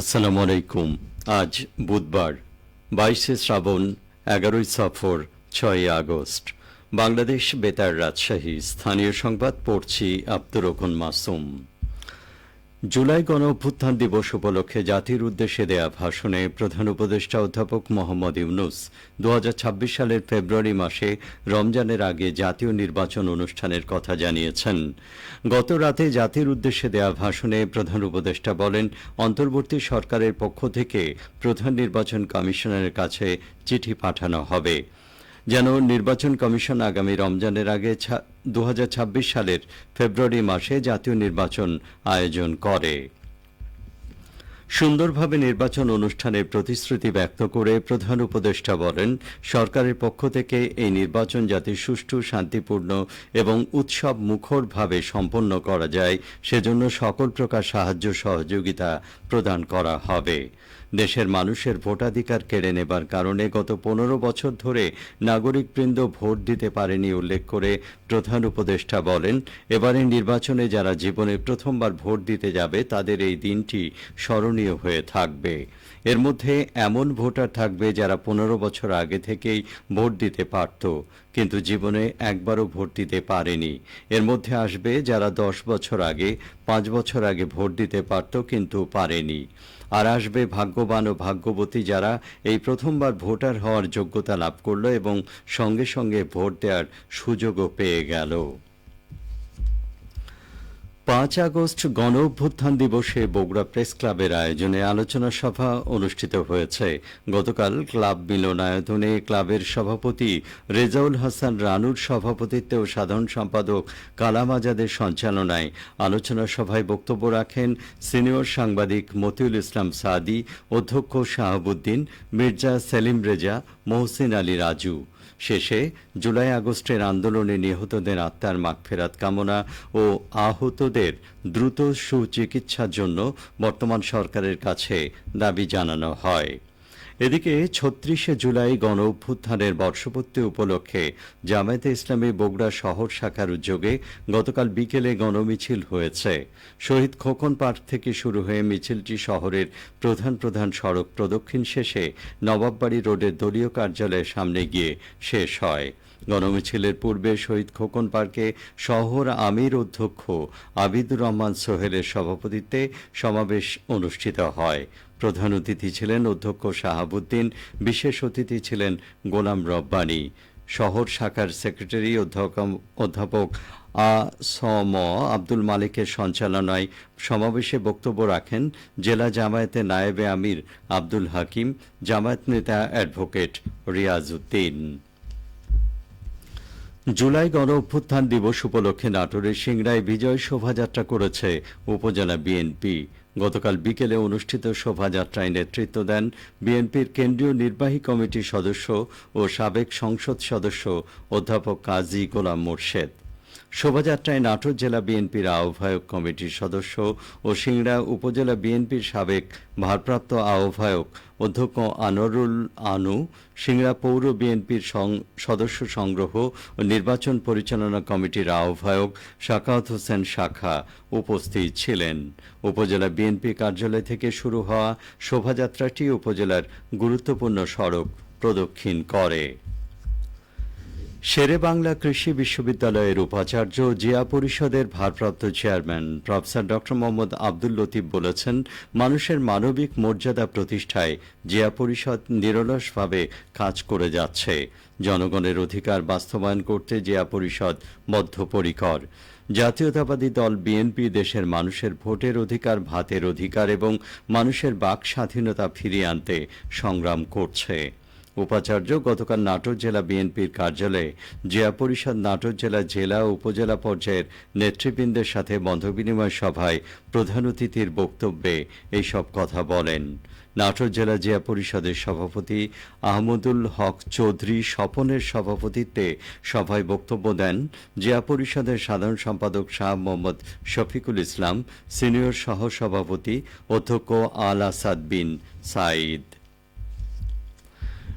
আসসালামু আলাইকুম। আজ বুধবার, বাইশে শ্রাবণ, এগারোই সফর ছয় আগস্ট। বাংলাদেশ বেতার রাজশাহী। স্থানীয় সংবাদ পড়ছি আব্দুর রহমান মাসুম। জুলাই গণ অভ্যুত্থান দিবস উপলক্ষে জাতির উদ্দেশ্যে দেয়া ভাষণে প্রধান উপদেষ্টা অধ্যাপক মোহাম্মদ ইউনুস দু হাজার ছাব্বিশ সালের ফেব্রুয়ারি মাসে রমজানের আগে জাতীয় নির্বাচন অনুষ্ঠানের কথা জানিয়েছেন। গত রাতে জাতির উদ্দেশ্যে দেয়া ভাষণে প্রধান উপদেষ্টা বলেন, অন্তর্বর্তী সরকারের পক্ষ থেকে প্রধান নির্বাচন কমিশনারের কাছে চিঠি পাঠানো হবে। যেন নির্বাচন কমিশন আগামী রমজানের আগে দু হাজার ছাব্বিশ সালের ফেব্রুয়ারি মাসে জাতীয় নির্বাচন আয়োজন করে। সুন্দরভাবে নির্বাচন অনুষ্ঠানের প্রতিশ্রুতি ব্যক্ত করে প্রধান উপদেষ্টা বলেন, সরকারের পক্ষ থেকে এই নির্বাচন যাতে সুষ্ঠু, শান্তিপূর্ণ এবং উৎসব মুখরভাবে সম্পন্ন করা যায়, সেজন্য সকল প্রকার সাহায্য সহযোগিতা প্রদান করা হবে। দেশের মানুষের ভোটাধিকার কেড়ে নেবার কারণে গত পনেরো বছর ধরে নাগরিকবৃন্দ ভোট দিতে পারেনি উল্লেখ করে প্রধান উপদেষ্টা বলেন এবারের নির্বাচনে যারা জীবনে প্রথমবার ভোট দিতে যাবে তাদের এই দিনটি স্মরণীয় হয়ে থাকবে। এর মধ্যে এমন ভোটার থাকবে যারা পনেরো বছর আগে থেকেই ভোট দিতে পারত, কিন্তু জীবনে একবারও ভোট দিতে পারেনি। এর মধ্যে আসবে যারা দশ বছর আগে, পাঁচ বছর আগে ভোট দিতে পারত, কিন্তু পারেনি। আর আসবে ভাগ্যবান ও ভাগ্যবতী যারা এই প্রথমবার ভোটার হওয়ার যোগ্যতা লাভ করল এবং সঙ্গে সঙ্গে ভোট দেওয়ার সুযোগও পেয়ে গেল। পাঁচ আগস্ট গণ অভ্যুত্থান দিবসে বগুড়া প্রেস ক্লাবের আয়োজনে আলোচনা সভা অনুষ্ঠিত হয়েছে। গতকাল ক্লাব মিলনায়তনে ক্লাবের সভাপতি রেজাউল হাসান রানুর সভাপতিত্বে ও সাধারণ সম্পাদক কালাম আজাদের সঞ্চালনায় আলোচনা সভায় বক্তব্য রাখেন সিনিয়র সাংবাদিক মতিউল ইসলাম সাদি, অধ্যক্ষ শাহাবুদ্দিন, মির্জা সেলিম রেজা, মহসিন আলী রাজু। শেষে জুলাই আগস্টের আন্দোলনে নিহতদের আত্মার মাগফেরাত কামনা ও আহতদের দ্রুত সুচিকিৎসার জন্য বর্তমান সরকারের কাছে দাবি জানানো হয়। এদিকে ছত্রিশে জুলাই গণ অভ্যুত্থানের বর্ষপূর্তি উপলক্ষে জামায়াতে ইসলামী বগুড়া শহর শাখার উদ্যোগে গতকাল বিকেলে গণমিছিল হয়েছে। শহীদ খোকন পার্ক থেকে শুরু হয়ে মিছিলটি শহরের প্রধান প্রধান সড়ক প্রদক্ষিণ শেষে নবাববাড়ি রোডের দলীয় কার্যালয়ের সামনে গিয়ে শেষ হয়। গণমিছিলের পূর্বে শহীদ খোকন পার্কে শহর আমির অধ্যক্ষ আবিদুর রহমান সোহেলের সভাপতিত্বে সমাবেশ অনুষ্ঠিত হয়। প্রধান অতিথি ছিলেন অধ্যক্ষ শাহাবুদ্দিন, বিশেষ অতিথি ছিলেন গোলাম রব্বানী। শহর শাখার সেক্রেটারি অধ্যাপক আ স ম আব্দুল মালিকের সঞ্চালনায় সমাবেশে বক্তব্য রাখেন জেলা জামায়াতে নায়েবে আমির আব্দুল হাকিম, জামায়াত নেতা অ্যাডভোকেট রিয়াজউদ্দিন জুলাই গণ অভ্যুত্থান দিবস উপলক্ষে নাটোরের সিংড়ায় বিজয় শোভাযাত্রা করেছে উপজেলা বিএনপি। গতকাল বিকেলে অনুষ্ঠিত শোভাযাত্রায় নেতৃত্ব দেন বিএনপির কেন্দ্রীয় নির্বাহী কমিটির সদস্য ও সাবেক সংসদ সদস্য অধ্যাপক কাজী গোলাম মোর্শেদ। শোভাযাত্রায় নাটোর জেলা বিএনপির আহ্বায়ক কমিটির সদস্য ও সিংড়া উপজেলা বিএনপির সাবেক ভারপ্রাপ্ত আহ্বায়ক অধ্যক্ষ আনোয়ারুল আনু, সিংড়া পৌর বিএনপির সদস্য সংগ্রহ ও নির্বাচন পরিচালনা কমিটির আহ্বায়ক শাকাওয়াত হোসেন শাখা উপস্থিত ছিলেন। উপজেলা বিএনপি কার্যালয় থেকে শুরু হওয়া শোভাযাত্রাটি উপজেলার গুরুত্বপূর্ণ সড়ক প্রদক্ষিণ করে। শেরে বাংলা কৃষি বিশ্ববিদ্যালয়ের উপাচার্য জিয়া পরিষদের ভারপ্রাপ্ত চেয়ারম্যান প্রফেসর ড. মোহাম্মদ আব্দুল লতিফ বলেছেন, মানুষের মানবিক মর্যাদা প্রতিষ্ঠায় জিয়া পরিষদ নিরলসভাবে কাজ করে যাচ্ছে। জনগণের অধিকার বাস্তবায়ন করতে জিয়া পরিষদ বদ্ধপরিকর। জাতীয়তাবাদী দল বিএনপি দেশের মানুষের ভোটের অধিকার, ভাতের অধিকার এবং মানুষের বাক স্বাধীনতা ফিরিয়ে আনতে সংগ্রাম করছে। উপাচার্য গতকাল নাটোর জেলা বিএনপির কার্যালয়ে জেলা পরিষদ নাটোর জেলা জেলা উপজেলা পর্যায়ের নেতৃবৃন্দের সাথে বন্ধবিনিময় সভায় প্রধান অতিথির বক্তব্যে এইসব কথা বলেন। নাটোর জেলা জিয়া পরিষদের সভাপতি আহমদুল হক চৌধুরী স্বপনের সভাপতিত্বে সভায় বক্তব্য দেন জিয়া পরিষদের সাধারণ সম্পাদক শাহ মোহাম্মদ শফিকুল ইসলাম, সিনিয়র সহ সভাপতি অধ্যক্ষ আল আসাদ বিন সাইদ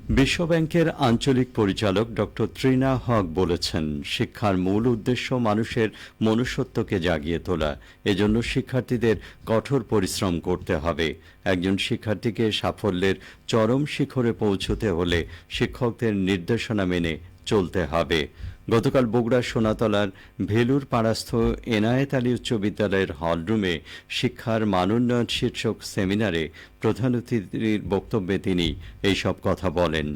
বিশ্বব্যাংকের আঞ্চলিক পরিচালক ডক্টর ত্রিনা হক বলেছেন, শিক্ষার মূল উদ্দেশ্য মানুষের মনুষ্যত্বকে জাগিয়ে তোলা। এজন্য শিক্ষার্থীদের কঠোর পরিশ্রম করতে হবে। একজন শিক্ষার্থীকে সাফল্যের চরম শিখরে পৌঁছতে হলে শিক্ষকদের নির্দেশনা মেনে চলতে হবে। গতকাল বগুড়ার সোনাতলার ভেলুর পাড়াস্থ এনায়েত আলী উচ্চ বিদ্যালয়ের হলরুমে শিক্ষার মানোন্নয়ন শীর্ষক সেমিনারে প্রধান অতিথির বক্তব্যে তিনি এইসব কথা বলেন।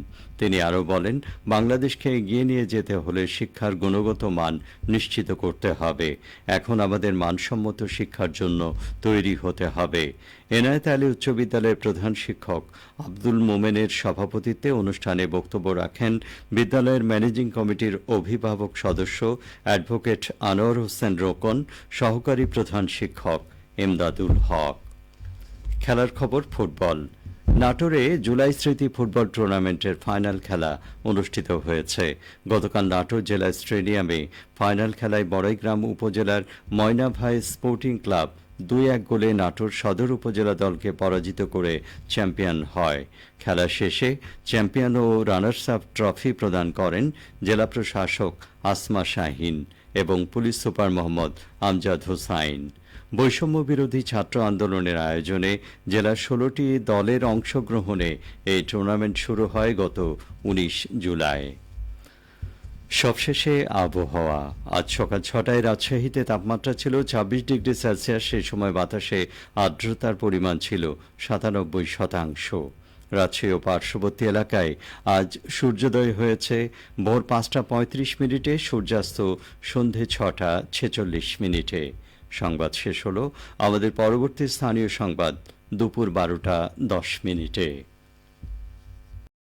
তিনি আরও বলেন, বাংলাদেশকে এগিয়ে নিয়ে যেতে হলে শিক্ষার গুণগত মান নিশ্চিত করতে হবে। এখন আমাদের মানসম্মত শিক্ষার জন্য তৈরি হতে হবে। এনায়েত আলী উচ্চ বিদ্যালয়ের প্রধান শিক্ষক আব্দুল মোমেনের সভাপতিত্বে অনুষ্ঠানে বক্তব্য রাখেন বিদ্যালয়ের ম্যানেজিং কমিটির অভিভাবক সদস্য অ্যাডভোকেট আনোয়ার হোসেন রোকন, সহকারী প্রধান শিক্ষক এমদাদুল হক। খেলার খবর, ফুটবল। নাটোরে জুলাই স্মৃতি ফুটবল টুর্নামেন্টের ফাইনাল খেলা অনুষ্ঠিত হয়েছে। গতকাল নাটোর জেলা স্টেডিয়ামে ফাইনাল খেলায় বড়াইগ্রাম উপজেলার ময়নাভাই স্পোর্টিং ক্লাব দুই এক গোলে নাটোর সদর উপজেলা দলকে পরাজিত করে চ্যাম্পিয়ন হয়। খেলা শেষে চ্যাম্পিয়ন ও রানার্স আপ ট্রফি প্রদান করেন জেলা প্রশাসক আসমা শাহিন। এবং পুলিশ সুপার মোহাম্মদ আমজাদ হোসাইন। বৈষম্য বিরোধী ছাত্র আন্দোলনের আয়োজনে জেলার ষোলোটি দলের অংশগ্রহণে এই টুর্নামেন্ট শুরু হয় গত উনিশ জুলাই। সবশেষে আবহাওয়া। আজ সকাল ছটায় রাজশাহীতে তাপমাত্রা ছিল ছাব্বিশ ডিগ্রি সেলসিয়াস সেই সময় বাতাসে আর্দ্রতার পরিমাণ ছিল সাতানব্বই শতাংশ। রাজশাহী ও পার্শ্ববর্তী এলাকায়। আজ সূর্যোদয় হয়েছে। ভোর পাঁচটা পঁয়ত্রিশ মিনিটে, সূর্যাস্ত সন্ধে ছটা ছেচল্লিশ মিনিটে। সংবাদ শেষ হলো। আমাদের পরবর্তী স্থানীয় সংবাদ দুপুর বারোটা দশ মিনিটে।